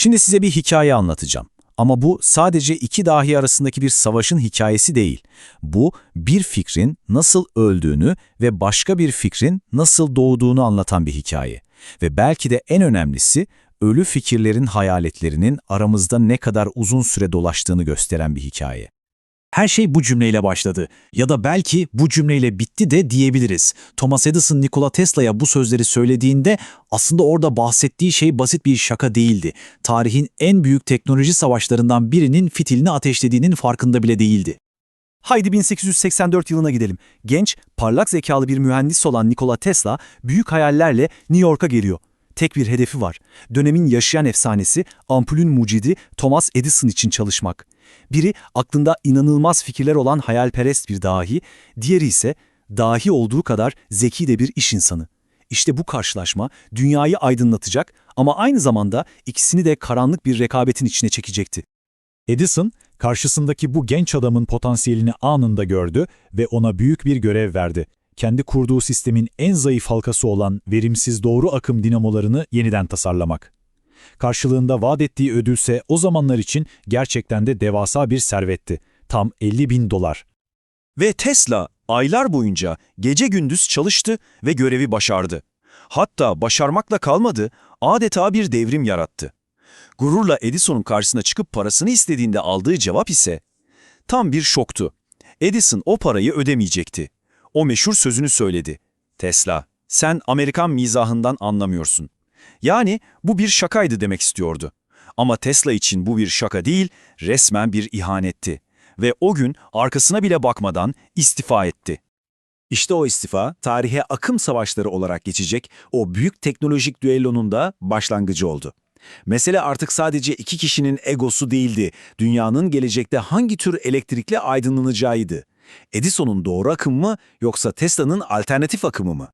Şimdi size bir hikaye anlatacağım. Ama bu sadece iki dahi arasındaki bir savaşın hikayesi değil. Bu bir fikrin nasıl öldüğünü ve başka bir fikrin nasıl doğduğunu anlatan bir hikaye. Ve belki de en önemlisi ölü fikirlerin hayaletlerinin aramızda ne kadar uzun süre dolaştığını gösteren bir hikaye. Her şey bu cümleyle başladı. Ya da belki bu cümleyle bitti de diyebiliriz. Thomas Edison Nikola Tesla'ya bu sözleri söylediğinde aslında orada bahsettiği şey basit bir şaka değildi. Tarihin en büyük teknoloji savaşlarından birinin fitilini ateşlediğinin farkında bile değildi. Haydi 1884 yılına gidelim. Genç, parlak zekalı bir mühendis olan Nikola Tesla büyük hayallerle New York'a geliyor. Tek bir hedefi var. Dönemin yaşayan efsanesi, ampulün mucidi Thomas Edison için çalışmak. Biri aklında inanılmaz fikirler olan hayalperest bir dahi, diğeri ise dahi olduğu kadar zeki de bir iş insanı. İşte bu karşılaşma dünyayı aydınlatacak ama aynı zamanda ikisini de karanlık bir rekabetin içine çekecekti. Edison, karşısındaki bu genç adamın potansiyelini anında gördü ve ona büyük bir görev verdi. Kendi kurduğu sistemin en zayıf halkası olan verimsiz doğru akım dinamolarını yeniden tasarlamak. Karşılığında vaat ettiği ödülse o zamanlar için gerçekten de devasa bir servetti. Tam 50 bin dolar. Ve Tesla aylar boyunca gece gündüz çalıştı ve görevi başardı. Hatta başarmakla kalmadı, adeta bir devrim yarattı. Gururla Edison'un karşısına çıkıp parasını istediğinde aldığı cevap ise tam bir şoktu. Edison o parayı ödemeyecekti. O meşhur sözünü söyledi. Tesla, sen Amerikan mizahından anlamıyorsun. Yani bu bir şakaydı demek istiyordu. Ama Tesla için bu bir şaka değil, resmen bir ihanetti. Ve o gün arkasına bile bakmadan istifa etti. İşte o istifa, tarihe akım savaşları olarak geçecek o büyük teknolojik düellonun da başlangıcı oldu. Mesele artık sadece iki kişinin egosu değildi, dünyanın gelecekte hangi tür elektrikle aydınlanacağıydı. Edison'un doğru akım mı yoksa Tesla'nın alternatif akımı mı?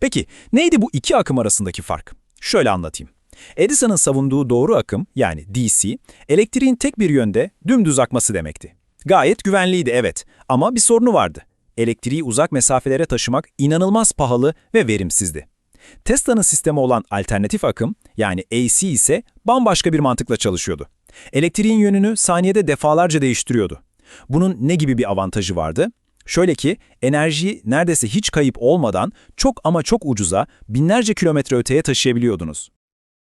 Peki neydi bu iki akım arasındaki fark? Şöyle anlatayım. Edison'ın savunduğu doğru akım yani DC, elektriğin tek bir yönde dümdüz akması demekti. Gayet güvenliydi evet ama bir sorunu vardı. Elektriği uzak mesafelere taşımak inanılmaz pahalı ve verimsizdi. Tesla'nın sistemi olan alternatif akım yani AC ise bambaşka bir mantıkla çalışıyordu. Elektriğin yönünü saniyede defalarca değiştiriyordu. Bunun ne gibi bir avantajı vardı? Şöyle ki enerjiyi neredeyse hiç kayıp olmadan çok ama çok ucuza binlerce kilometre öteye taşıyabiliyordunuz.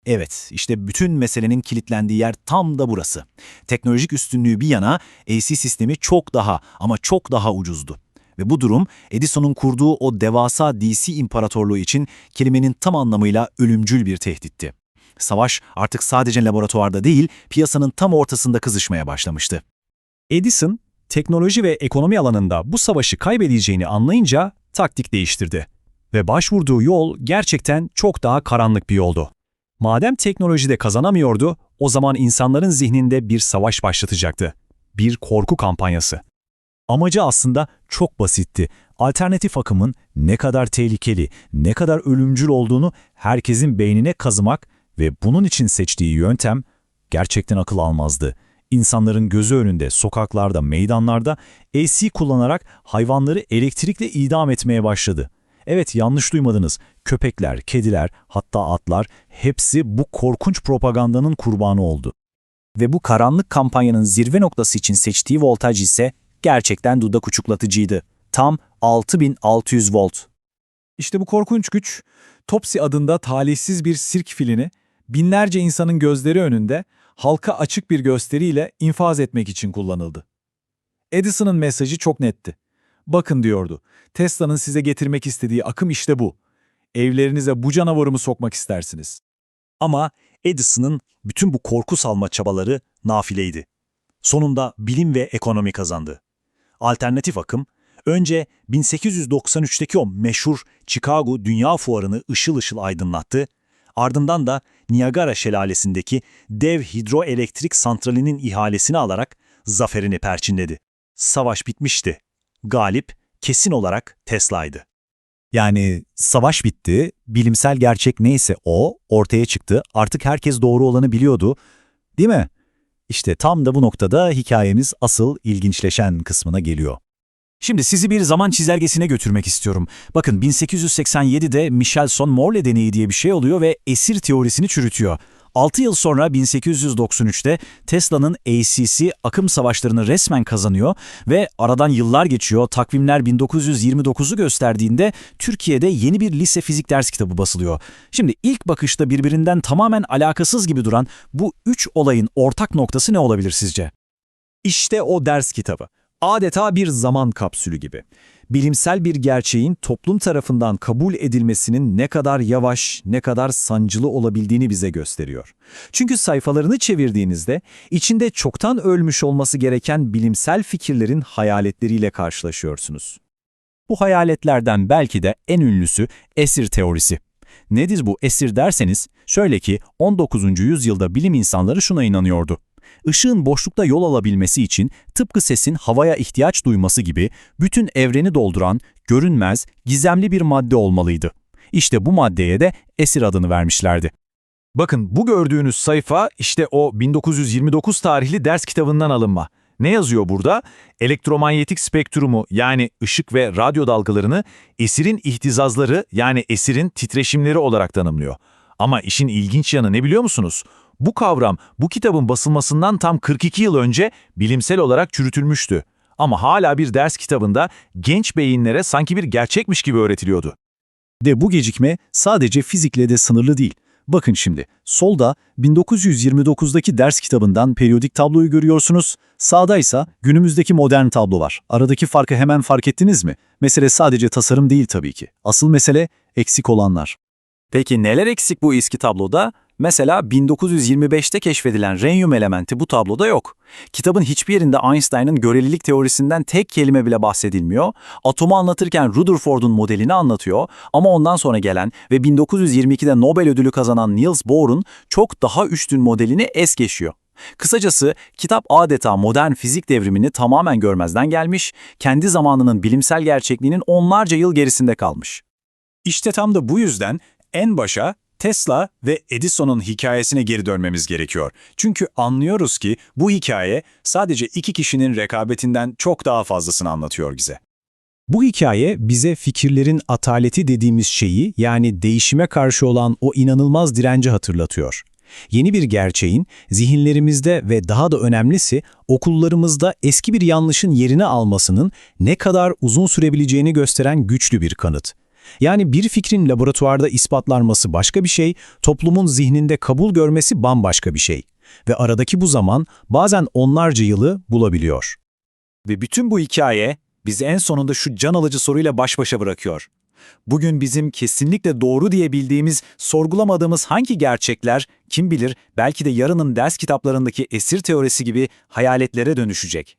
Evet, işte bütün meselenin kilitlendiği yer tam da burası. Teknolojik üstünlüğü bir yana AC sistemi çok daha ama çok daha ucuzdu. Ve bu durum Edison'un kurduğu o devasa DC imparatorluğu için kelimenin tam anlamıyla ölümcül bir tehditti. Savaş artık sadece laboratuvarda değil, piyasanın tam ortasında kızışmaya başlamıştı. Edison, teknoloji ve ekonomi alanında bu savaşı kaybedeceğini anlayınca taktik değiştirdi. Ve başvurduğu yol gerçekten çok daha karanlık bir yoldu. Madem teknolojide kazanamıyordu, o zaman insanların zihninde bir savaş başlatacaktı. Bir korku kampanyası. Amacı aslında çok basitti. Alternatif akımın ne kadar tehlikeli, ne kadar ölümcül olduğunu herkesin beynine kazımak ve bunun için seçtiği yöntem gerçekten akıl almazdı. İnsanların gözü önünde, sokaklarda, meydanlarda AC kullanarak hayvanları elektrikle idam etmeye başladı. Evet yanlış duymadınız. Köpekler, kediler, hatta atlar hepsi bu korkunç propagandanın kurbanı oldu. Ve bu karanlık kampanyanın zirve noktası için seçtiği voltaj ise gerçekten dudak uçuklatıcıydı. Tam 6600 volt. İşte bu korkunç güç, Topsy adında talihsiz bir sirk filini binlerce insanın gözleri önünde halka açık bir gösteriyle infaz etmek için kullanıldı. Edison'ın mesajı çok netti. Bakın diyordu, Tesla'nın size getirmek istediği akım işte bu. Evlerinize bu canavarımı sokmak istersiniz. Ama Edison'ın bütün bu korku salma çabaları nafileydi. Sonunda bilim ve ekonomi kazandı. Alternatif akım, önce 1893'teki o meşhur Chicago Dünya Fuarı'nı ışıl ışıl aydınlattı, ardından da Niagara Şelalesi'ndeki dev hidroelektrik santralinin ihalesini alarak zaferini perçinledi. Savaş bitmişti. Galip kesin olarak Tesla'ydı. Yani savaş bitti, bilimsel gerçek neyse o ortaya çıktı, artık herkes doğru olanı biliyordu, değil mi? İşte tam da bu noktada hikayemiz asıl ilginçleşen kısmına geliyor. Şimdi sizi bir zaman çizelgesine götürmek istiyorum. Bakın 1887'de Michelson-Morley deneyi diye bir şey oluyor ve esir teorisini çürütüyor. 6 yıl sonra 1893'te Tesla'nın ACC akım savaşlarını resmen kazanıyor ve aradan yıllar geçiyor. Takvimler 1929'u gösterdiğinde Türkiye'de yeni bir lise fizik ders kitabı basılıyor. Şimdi ilk bakışta birbirinden tamamen alakasız gibi duran bu üç olayın ortak noktası ne olabilir sizce? İşte o ders kitabı. Adeta bir zaman kapsülü gibi. Bilimsel bir gerçeğin toplum tarafından kabul edilmesinin ne kadar yavaş, ne kadar sancılı olabildiğini bize gösteriyor. Çünkü sayfalarını çevirdiğinizde içinde çoktan ölmüş olması gereken bilimsel fikirlerin hayaletleriyle karşılaşıyorsunuz. Bu hayaletlerden belki de en ünlüsü esir teorisi. Nedir bu esir derseniz, şöyle ki 19. yüzyılda bilim insanları şuna inanıyordu. Işığın boşlukta yol alabilmesi için tıpkı sesin havaya ihtiyaç duyması gibi bütün evreni dolduran, görünmez, gizemli bir madde olmalıydı. İşte bu maddeye de esir adını vermişlerdi. Bakın bu gördüğünüz sayfa işte o 1929 tarihli ders kitabından alınma. Ne yazıyor burada? Elektromanyetik spektrumu yani ışık ve radyo dalgalarını esirin ihtizazları yani esirin titreşimleri olarak tanımlıyor. Ama işin ilginç yanı ne biliyor musunuz? Bu kavram bu kitabın basılmasından tam 42 yıl önce bilimsel olarak çürütülmüştü. Ama hala bir ders kitabında genç beyinlere sanki bir gerçekmiş gibi öğretiliyordu. De bu gecikme sadece fizikle de sınırlı değil. Bakın şimdi, solda 1929'daki ders kitabından periyodik tabloyu görüyorsunuz, sağda ise günümüzdeki modern tablo var. Aradaki farkı hemen fark ettiniz mi? Mesele sadece tasarım değil tabii ki. Asıl mesele eksik olanlar. Peki neler eksik bu eski tabloda? Mesela 1925'te keşfedilen renyum elementi bu tabloda yok. Kitabın hiçbir yerinde Einstein'ın görelilik teorisinden tek kelime bile bahsedilmiyor. Atomu anlatırken Rutherford'un modelini anlatıyor ama ondan sonra gelen ve 1922'de Nobel ödülü kazanan Niels Bohr'un çok daha üstün modelini es geçiyor. Kısacası kitap adeta modern fizik devrimini tamamen görmezden gelmiş, kendi zamanının bilimsel gerçekliğinin onlarca yıl gerisinde kalmış. İşte tam da bu yüzden en başa Tesla ve Edison'un hikayesine geri dönmemiz gerekiyor. Çünkü anlıyoruz ki bu hikaye sadece iki kişinin rekabetinden çok daha fazlasını anlatıyor bize. Bu hikaye bize fikirlerin ataleti dediğimiz şeyi yani değişime karşı olan o inanılmaz direnci hatırlatıyor. Yeni bir gerçeğin zihinlerimizde ve daha da önemlisi okullarımızda eski bir yanlışın yerini almasının ne kadar uzun sürebileceğini gösteren güçlü bir kanıt. Yani bir fikrin laboratuvarda ispatlanması başka bir şey, toplumun zihninde kabul görmesi bambaşka bir şey. Ve aradaki bu zaman bazen onlarca yılı bulabiliyor. Ve bütün bu hikaye bizi en sonunda şu can alıcı soruyla baş başa bırakıyor. Bugün bizim kesinlikle doğru diye bildiğimiz, sorgulamadığımız hangi gerçekler, kim bilir belki de yarının ders kitaplarındaki esir teorisi gibi hayaletlere dönüşecek.